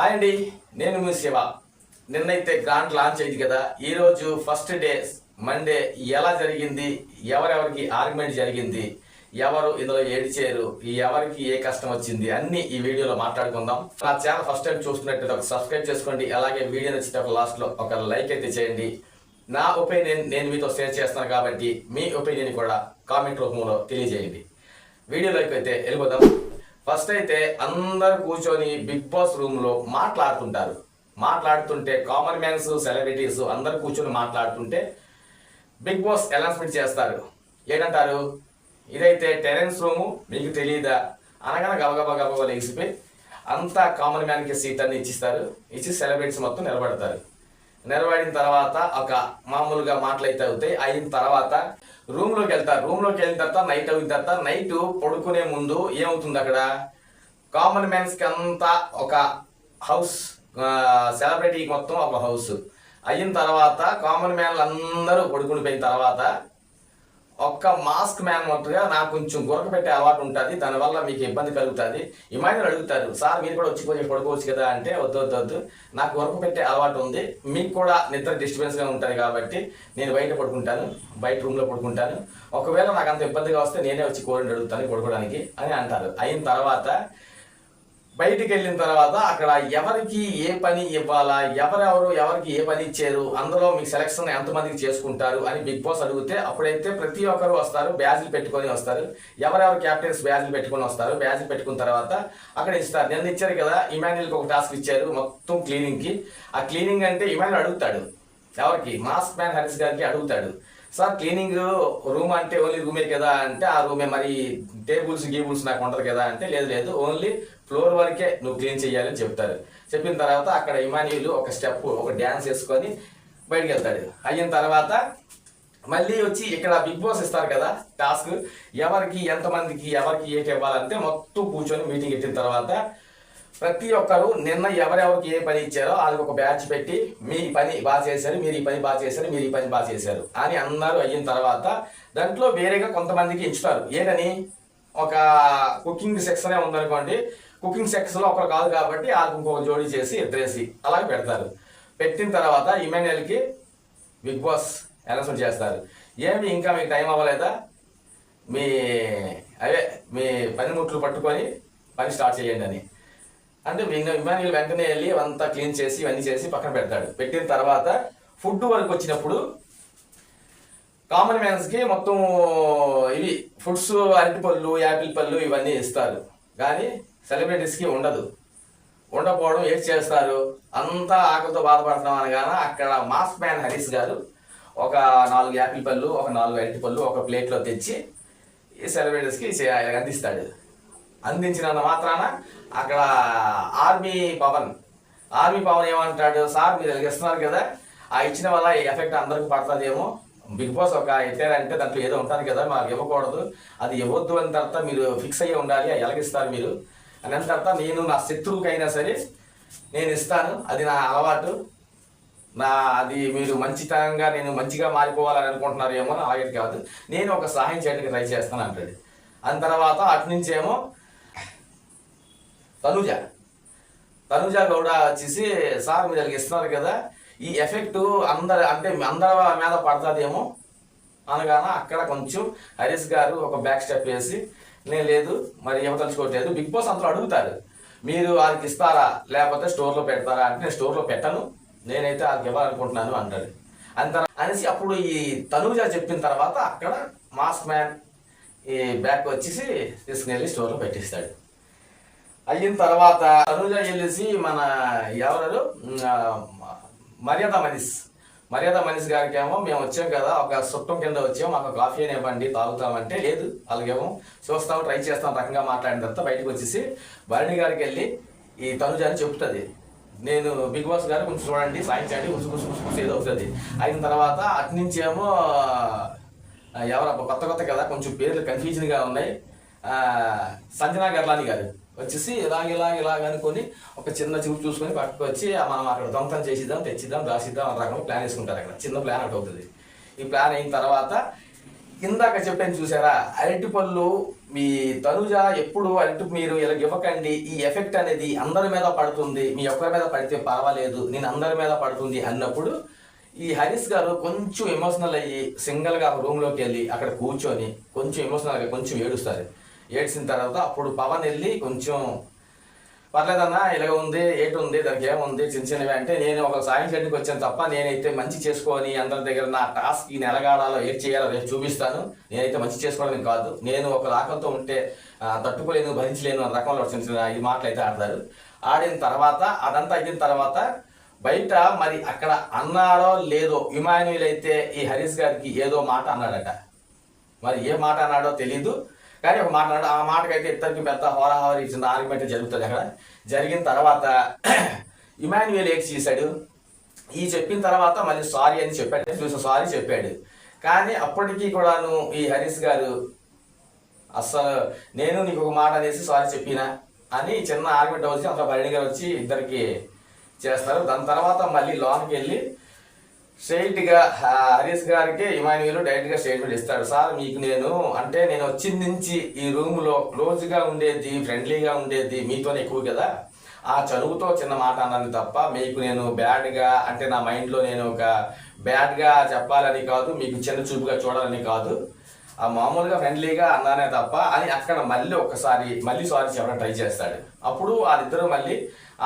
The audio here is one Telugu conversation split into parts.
హాయ్ అండి నేను మీ శివ. నిన్నైతే గ్రాంట్ లాంచ్ అయింది కదా ఈరోజు ఫస్ట్ డే మండే ఎలా జరిగింది ఎవరెవరికి ఆర్గ్యుమెంట్ జరిగింది ఎవరు ఇందులో ఏడిచారు ఎవరికి ఏ కష్టం వచ్చింది అన్ని ఈ వీడియోలో మాట్లాడుకుందాం. నా ఛానల్ ఫస్ట్ టైం చూస్తున్నట్టు ఒక సబ్స్క్రైబ్ చేసుకోండి అలాగే వీడియో నచ్చితే ఒక లాస్ట్లో ఒక లైక్ అయితే చేయండి. నా ఒపీనియన్ నేను మీతో షేర్ చేస్తాను కాబట్టి మీ ఒపీనియన్ కూడా కామెంట్ రూపంలో తెలియజేయండి. వీడియోలోకి అయితే వెళ్ళిపోదాం. ఫస్ట్ అయితే అందరూ కూర్చొని బిగ్ బాస్ రూమ్లో మాట్లాడుతుంటారు. మాట్లాడుతుంటే కామన్ మ్యాన్స్ సెలబ్రిటీస్ అందరు కూర్చొని మాట్లాడుతుంటే బిగ్ బాస్ అనౌన్స్మెంట్ చేస్తారు. ఏంటంటారు ఇదైతే టెరెన్స్ రూము మీకు తెలియదా అనగానే గబగబా గబగబా లేచిపోయి అంతా కామన్ మ్యాన్కి సీట్ అన్ని ఇచ్చిస్తారు. ఇచ్చి సెలబ్రిటీస్ మొత్తం నిలబడతారు. నెరవేడిన తర్వాత ఒక మామూలుగా మాటలైతే అవుతాయి. అయిన తర్వాత రూమ్లోకి వెళ్తారు. రూమ్లోకి వెళ్ళిన తర్వాత నైట్ అయిన తర్వాత నైట్ పడుకునే ముందు ఏమవుతుంది అక్కడ? కామన్ మ్యాన్స్కి అంతా ఒక హౌస్ సెలబ్రిటీకి మొత్తం ఒక హౌస్ అయిన తర్వాత కామన్ మ్యాన్లు అందరూ పడుకుని పోయిన తర్వాత ఒక్క మాస్క్ మ్యాన్ మొత్తగా నాకు కొంచెం గురక పెట్టే అలవాటు ఉంటుంది. దానివల్ల మీకు ఇబ్బంది కలుగుతుంది. ఇమాయిని అడుగుతారు సార్ మీరు కూడా వచ్చి కొంచెం పడుకోవచ్చు కదా అంటే వద్దు వద్దు వద్దు. నాకు గురక పెట్టే అలవాటు ఉంది. మీకు కూడా నిద్ర డిస్టర్బెన్స్గా ఉంటుంది కాబట్టి నేను బయట పడుకుంటాను బయట రూమ్లో పడుకుంటాను. ఒకవేళ నాకు అంత ఇబ్బందిగా వస్తే నేనే వచ్చి కోరిని అడుగుతాను పడుకోవడానికి అని అంటారు. అయిన తర్వాత బయటికి వెళ్ళిన తర్వాత అక్కడ ఎవరికి ఏ పని ఇవ్వాలా ఎవరెవరు ఎవరికి ఏ పని ఇచ్చారు అందులో మీకు సెలక్షన్ ఎంతమందికి చేసుకుంటారు అని బిగ్ బాస్ అడిగితే అప్పుడైతే ప్రతి ఒక్కరు వస్తారు బ్యాజ్లు పెట్టుకొని వస్తారు. ఎవరెవరు క్యాప్టెన్స్ బ్యాజ్లు పెట్టుకొని వస్తారు బ్యాజ్లు పెట్టుకున్న తర్వాత అక్కడ ఇస్తారు. నిన్న ఇచ్చారు కదా ఇమాన్యుల్కి ఒక టాస్క్ ఇచ్చారు మొత్తం క్లీనింగ్కి ఆ క్లీనింగ్ అంటే ఇమాన్యుల్ అడుగుతాడు. ఎవరికి? మాస్క్ మ్యాన్ హరీష్ గారికి అడుగుతాడు. సార్ క్లీనింగ్ రూమ్ అంటే ఓన్లీ రూమే కదా అంటే ఆ రూమే మరి టేబుల్స్ గేబుల్స్ నాకు ఉండదు కదా అంటే లేదు లేదు. ఓన్లీ ఫ్లోర్ వరకే నువ్వు క్లీన్ చేయాలని చెప్తారు. చెప్పిన తర్వాత అక్కడ ఇమానియులు ఒక స్టెప్ ఒక డ్యాన్స్ వేసుకొని బయటికి వెళ్తాడు అయిన తర్వాత మళ్ళీ వచ్చి ఇక్కడ బిగ్ బాస్ ఇస్తారు కదా టాస్క్ ఎవరికి ఎంతమందికి ఎవరికి ఏటి ఇవ్వాలంటే మొత్తం కూర్చొని మీటింగ్ పెట్టిన తర్వాత ప్రతి ఒక్కరు నిన్న ఎవరెవరికి ఏ పని ఇచ్చారో వాళ్ళకి ఒక బ్యాచ్ పెట్టి మీ పని బాగా చేశారు మీరు ఈ పని బాగా చేశారు మీరు ఈ పని బాగా చేశారు అని అందరూ అయిన తర్వాత దాంట్లో వేరేగా కొంతమందికి ఇచ్చుతారు. ఏంటని ఒక కుకింగ్ సెక్షన్ ఉందనుకోండి. కుకింగ్ సెక్షన్లో ఒకరు కాదు కాబట్టి వాళ్ళకి ఇంకొక జోడీ చేసి ఇద్దరేసి అలాగే పెడతారు. పెట్టిన తర్వాత ఇమాన్యుయల్కి బిగ్ బాస్ అనౌన్స్మెంట్ చేస్తారు. ఏమి ఇంకా మీకు టైం అవ్వలేదా? మీ అవే మీ పనిముట్లు పట్టుకొని పని స్టార్ట్ చేయండి అని. అంటే ఇమాన్యుల్ వెంటనే వెళ్ళి అంతా క్లీన్ చేసి ఇవన్నీ చేసి పక్కన పెడతాడు. పెట్టిన తర్వాత ఫుడ్ వరకు వచ్చినప్పుడు కామన్ మ్యాన్స్కి మొత్తం ఇవి ఫుడ్స్ అరటిపళ్ళు యాపిల్ పళ్ళు ఇవన్నీ ఇస్తారు. కానీ సెలబ్రిటీస్కి ఉండదు. ఉండకపోవడం ఏం చేస్తారు? అంతా ఆకలితో బాధపడుతున్నాం అనగానే అక్కడ మాస్ మ్యాన్ హరీష్ గారు ఒక నాలుగు యాపిల్ పళ్ళు ఒక నాలుగు అరటి పళ్ళు ఒక ప్లేట్లో తెచ్చి ఈ సెలబ్రిటీస్కి చే- అందిస్తాడు. అందించినంత మాత్రాన అక్కడ ఆర్మీ పవన్ ఆర్మీ పవన్ ఏమంటాడు సార్ మీరు ఇస్తున్నారు కదా ఆ ఇచ్చిన వల్ల ఈ ఎఫెక్ట్ అందరికి పడుతుందేమో. బిగ్ బాస్ ఒక ఎత్తారంటే దాంట్లో ఏదో ఉంటుంది కదా మాకు ఇవ్వకూడదు. అది ఇవ్వద్దు అని తర్వాత మీరు ఫిక్స్ అయ్యి ఉండాలి అది ఎలాగిస్తారు మీరు. అని అన్న తర్వాత నేను నా శత్రువుకైనా సరే నేను ఇస్తాను అది నా అలవాటు. నా అది మీరు మంచితనంగా నేను మంచిగా మారిపోవాలని అనుకుంటున్నారేమో అని అలాగే కాదు. నేను ఒక సహాయం చేయడానికి ట్రై చేస్తాను అంటాడు. అని తర్వాత అటు నుంచేమో తనుజ. తనుజ గౌడ వచ్చేసి సార్ మీరు ఇలాగ ఇస్తున్నారు కదా ఈ ఎఫెక్ట్ అందరి అంటే అందరి మీద పడుతుందేమో అనగాన అక్కడ కొంచెం హరీష్ గారు ఒక బ్యాక్ స్టెప్ వేసి నేను లేదు మరి ఇవ్వదలుచుకోవట్లేదు బిగ్ బాస్ అందరూ అడుగుతారు. మీరు వాళ్ళకి ఇస్తారా లేకపోతే స్టోర్లో పెడతారా అంటే నేను స్టోర్లో పెట్టను నేనైతే వాళ్ళకి ఇవ్వాలనుకుంటున్నాను అంటారు. అంత అనేసి అప్పుడు ఈ తనుజ చెప్పిన తర్వాత అక్కడ మాస్క్ మ్యాన్ ఈ బ్యాగ్ వచ్చేసి తీసుకుని వెళ్ళి స్టోర్లో పెట్టిస్తాడు. అయిన తర్వాత తనుజ వెళ్ళేసి మన ఎవరు మర్యాద మనీష్. మర్యాద మనీష్ గారికి ఏమో మేము వచ్చాం కదా ఒక సుట్టం కింద వచ్చాము మాకు కాఫీ అని ఇవ్వండి తాగుతామంటే లేదు అలాగేమో చూస్తాం ట్రై చేస్తాం రకంగా మాట్లాడిన తర్వాత బయటకు వచ్చేసి భరణి గారికి వెళ్ళి ఈ తనుజ అని చెప్తుంది. నేను బిగ్ బాస్ గారు కొంచెం చూడండి సాయం చేయండి ఉసు ఏదో అవుతుంది అయిన తర్వాత అటు నుంచి ఏమో ఎవరబ్బా కొత్త కొత్త కదా కొంచెం పేర్లు కన్ఫ్యూజన్గా ఉన్నాయి. సంజనా గర్లాని గారు వచ్చేసి ఇలాగ ఇలాగ ఇలాగ అనుకొని ఒక చిన్న చూపు చూసుకొని పక్కకు వచ్చి మనం అక్కడ దొంగతనం చేసిద్దాం తెచ్చిద్దాం దాసిద్దాం అన్న రకంగా ప్లాన్ వేసుకుంటారు అక్కడ. చిన్న ప్లాన్ ఒకటి అవుతుంది. ఈ ప్లాన్ అయిన తర్వాత ఇందాక చెప్పాను చూసారా అరటి పళ్ళు మీ తనుజ ఎప్పుడు అరటి మీరు ఇలా ఇవ్వకండి ఈ ఎఫెక్ట్ అనేది అందరి మీద పడుతుంది మీ ఒక్కరి మీద పడితే పర్వాలేదు నేను అందరి మీద పడుతుంది అన్నప్పుడు ఈ హరీష్ గారు కొంచెం ఎమోషనల్ అయ్యి సింగిల్గా రూమ్లోకి వెళ్ళి అక్కడ కూర్చొని కొంచెం ఎమోషనల్గా కొంచెం ఏడుస్తారు. ఏడ్చిన తర్వాత అప్పుడు పవన్ వెళ్ళి కొంచెం పర్లేదన్నా ఇలాగ ఉంది ఏటుంది ఉంది దానికి ఏముంది చిన్న చిన్నవి అంటే నేను ఒక సాయం చేయడానికి వచ్చాను తప్ప నేనైతే మంచి చేసుకొని అందరి దగ్గర నా టాస్క్ ఈ నెలగాడాలో ఏం చేయాలో రేపు చూపిస్తాను. నేనైతే మంచి చేసుకోవడం కాదు. నేను ఒక రాకంతో ఉంటే తట్టుకోలేను భరించలేను అన్న రకంలో చిన్న చిన్న ఈ మాటలు అయితే ఆడతారు. ఆడిన తర్వాత అదంతా అయిన తర్వాత బయట మరి అక్కడ అన్నాడో లేదో ఇమాన్యుల్ ఈ హరీష్ గారికి ఏదో మాట అన్నాడట. మరి ఏ మాట అన్నాడో తెలీదు. కానీ ఒక మాట అన్నాడు ఆ మాటకైతే ఇద్దరికి పెద్ద హోరాహోరీ చిన్న ఆర్గ్యుమెంట్ జరుగుతుంది అక్కడ. జరిగిన తర్వాత ఇమాన్యుయల్ ఏక్ చేశాడు? ఈ చెప్పిన తర్వాత మళ్ళీ సారీ అని చెప్పాడు. చూసి సారీ చెప్పాడు. కానీ అప్పటికీ కూడాను ఈ హరీష్ గారు అస్సలు నేను నీకు ఒక మాట అనేసి సారీ చెప్పినా అని చిన్న ఆర్గ్యుమెంట్ వచ్చి అంత భరణి గారు వచ్చి ఇద్దరికి చేస్తారు. దాని తర్వాత మళ్ళీ లోన్కి వెళ్ళి స్ట్రైట్గా హరీష్ గారికి ఇమాన్యులు డైరెక్ట్గా స్టేట్మెంట్ ఇస్తాడు సార్ మీకు నేను అంటే నేను వచ్చిన నుంచి ఈ రూమ్లో క్లోజ్గా ఉండేది ఫ్రెండ్లీగా ఉండేది మీతోనే ఎక్కువ కదా. ఆ చదువుతో చిన్న మాట అన్నాను తప్ప మీకు నేను బ్యాడ్గా అంటే నా మైండ్లో నేను ఒక బ్యాడ్గా చెప్పాలని కాదు మీకు చిన్న చూపుగా చూడాలని కాదు. ఆ మామూలుగా ఫ్రెండ్లీగా అన్నానే తప్ప అని అక్కడ మళ్ళీ ఒకసారి మళ్ళీ సారీ చెప్పడం ట్రై చేస్తాడు. అప్పుడు వాళ్ళిద్దరూ మళ్ళీ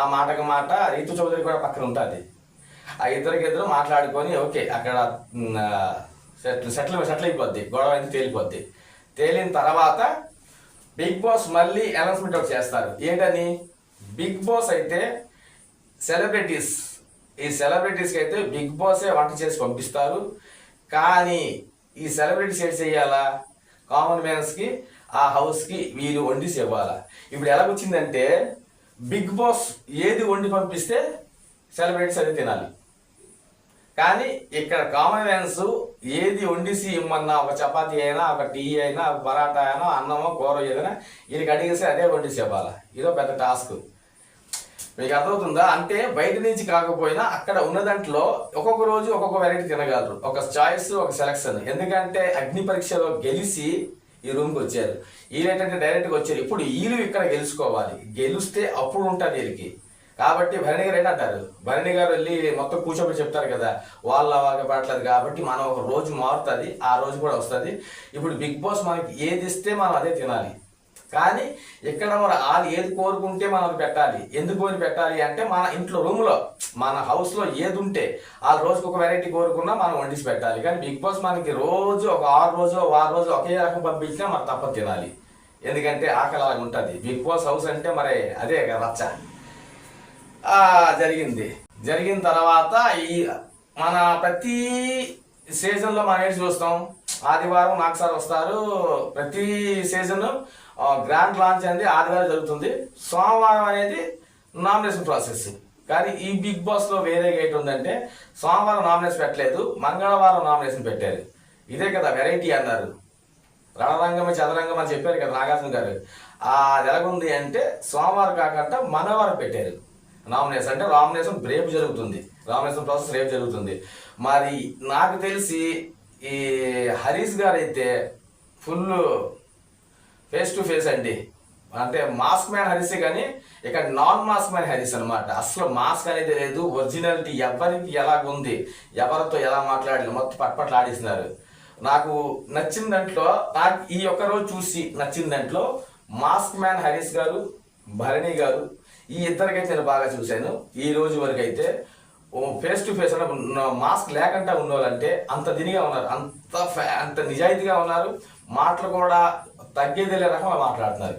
ఆ మాటకు మాట రీతు చౌదరి కూడా పక్కన ఉంటుంది. ఆ ఇద్దరికి ఇద్దరు మాట్లాడుకొని ఓకే అక్కడ సెటిల్ సెటిల్ సెటిల్ అయిపోద్ది గొడవ అయితే తేలిపోద్ది. తేలిన తర్వాత బిగ్ బాస్ మళ్ళీ అనౌన్స్మెంట్ ఒకటి చేస్తారు. ఏంటని? బిగ్ బాస్ అయితే సెలబ్రిటీస్ ఈ సెలబ్రిటీస్కి అయితే బిగ్ బాసే వంట చేసి పంపిస్తారు. కానీ ఈ సెలబ్రిటీస్ ఏం చేయాలా? కామన్ మ్యాన్స్కి ఆ హౌస్కి వీళ్ళు వండిసి ఇవ్వాలా? ఇప్పుడు ఎలా వచ్చిందంటే బిగ్ బాస్ ఏది వండి పంపిస్తే సెలబ్రిటీస్ అది తినాలి. కానీ ఇక్కడ కామన్ మ్యాన్స్ ఏది వండిసి ఇమ్మన్నా ఒక చపాతీ అయినా ఒక టీ అయినా ఒక పరాటా అయినా అన్నమో కూర ఏదైనా వీళ్ళకి అడిగేసి అదే వండిసి ఇవ్వాలా? ఇదో పెద్ద టాస్క్. మీకు అర్థమవుతుందా? అంటే బయట నుంచి కాకపోయినా అక్కడ ఉన్న దాంట్లో ఒక్కొక్క రోజు ఒక్కొక్క వెరైటీ తినగలరు. ఒక చాయిస్ ఒక సెలక్షన్ ఎందుకంటే అగ్ని పరీక్షలో గెలిచి ఈ రూమ్కి వచ్చారు. వీళ్ళేంటంటే డైరెక్ట్గా వచ్చారు. ఇప్పుడు వీళ్ళు ఇక్కడ గెలుచుకోవాలి. గెలిస్తే అప్పుడు ఉంటుంది వీళ్ళకి. కాబట్టి భరణి గారు ఏంటంటారు? భరణి గారు వెళ్ళి మొత్తం కూర్చోబెట్టి చెప్తారు కదా వాళ్ళ వాళ్ళకి పడలేదు కాబట్టి మనం ఒక రోజు మారుతుంది ఆ రోజు కూడా వస్తుంది. ఇప్పుడు బిగ్ బాస్ మనకి ఏది ఇస్తే మనం అదే తినాలి. కానీ ఇక్కడ మన వాళ్ళు ఏది కోరుకుంటే మనం అది పెట్టాలి. ఎందుకు అని పెట్టాలి అంటే మన ఇంట్లో రూమ్లో మన హౌస్లో ఏది ఉంటే ఆ రోజుకి ఒక వెరైటీ కోరుకున్నా మనం వండిసి పెట్టాలి. కానీ బిగ్ బాస్ మనకి రోజు ఒక ఆరు రోజు ఆరు రోజు ఒకే రకం పంపించినా మనం తప్ప తినాలి. ఎందుకంటే ఆకలి అలాగ ఉంటుంది. బిగ్ బాస్ హౌస్ అంటే మరి అదే కదా రచ్చ. జరిగింది. జరిగిన తర్వాత ఈ మన ప్రతి సీజన్లో మనం ఏంటి చూస్తాం? ఆదివారం నాకు సార్ వస్తారు. ప్రతి సీజన్ గ్రాండ్ లాంచ్ అనేది ఆదివారం జరుగుతుంది. సోమవారం అనేది నామినేషన్ ప్రాసెస్. కానీ ఈ బిగ్ బాస్లో వేరే గేట్ ఉందంటే సోమవారం నామినేషన్ పెట్టలేదు మంగళవారం నామినేషన్ పెట్టారు. ఇదే కదా వెరైటీ అన్నారు. రణరంగమే చదరంగం అని చెప్పారు కదా నాగార్జున గారు. ఆ అది ఎలాగుంది అంటే సోమవారం కాకుండా మంగళవారం పెట్టారు. నామినేషన్ అంటే నామినేషన్ రేపు జరుగుతుంది. నామినేషన్ ప్రాసెస్ రేపు జరుగుతుంది. మరి నాకు తెలిసి ఈ హరీష్ గారు అయితే ఫుల్ ఫేస్ టు ఫేస్ అండి. అంటే మాస్క్ మ్యాన్ హరీసే కానీ ఇక్కడ నాన్ మాస్క్ మ్యాన్ హరీస్ అనమాట అసలు మాస్క్ అనేది లేదు. ఒరిజినాలిటీ ఎవరికి ఎలాగుంది ఎవరితో ఎలా మాట్లాడలేదు మొత్తం పట్పట్లు ఆడేసినారు. నాకు నచ్చిన దాంట్లో నాకు ఈ ఒక్క రోజు చూసి నచ్చిన దాంట్లో మాస్క్ మ్యాన్ హరీష్ గారు భరణి గారు ఈ ఇద్దరికైతే నేను బాగా చూశాను. ఈ రోజు వరకు అయితే ఫేస్ టు ఫేస్ అంటే మాస్క్ లేకుండా ఉన్నవాళ్ళంటే అంత దినిగా ఉన్నారు. అంత అంత నిజాయితీగా ఉన్నారు. మాటలు కూడా తగ్గేది లేని రకంగా మాట్లాడుతున్నారు.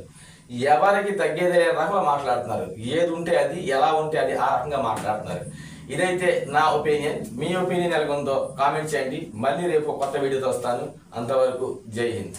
ఎవరికి తగ్గేది లేని రకంగా మాట్లాడుతున్నారు. ఏది ఉంటే అది ఎలా ఉంటే అది ఆ రకంగా మాట్లాడుతున్నారు. ఇదైతే నా ఒపీనియన్ మీ ఒపీనియన్ ఎలాగుందో కామెంట్ చేయండి. మళ్ళీ రేపు కొత్త వీడియోతో వస్తాను. అంతవరకు జై హింద్.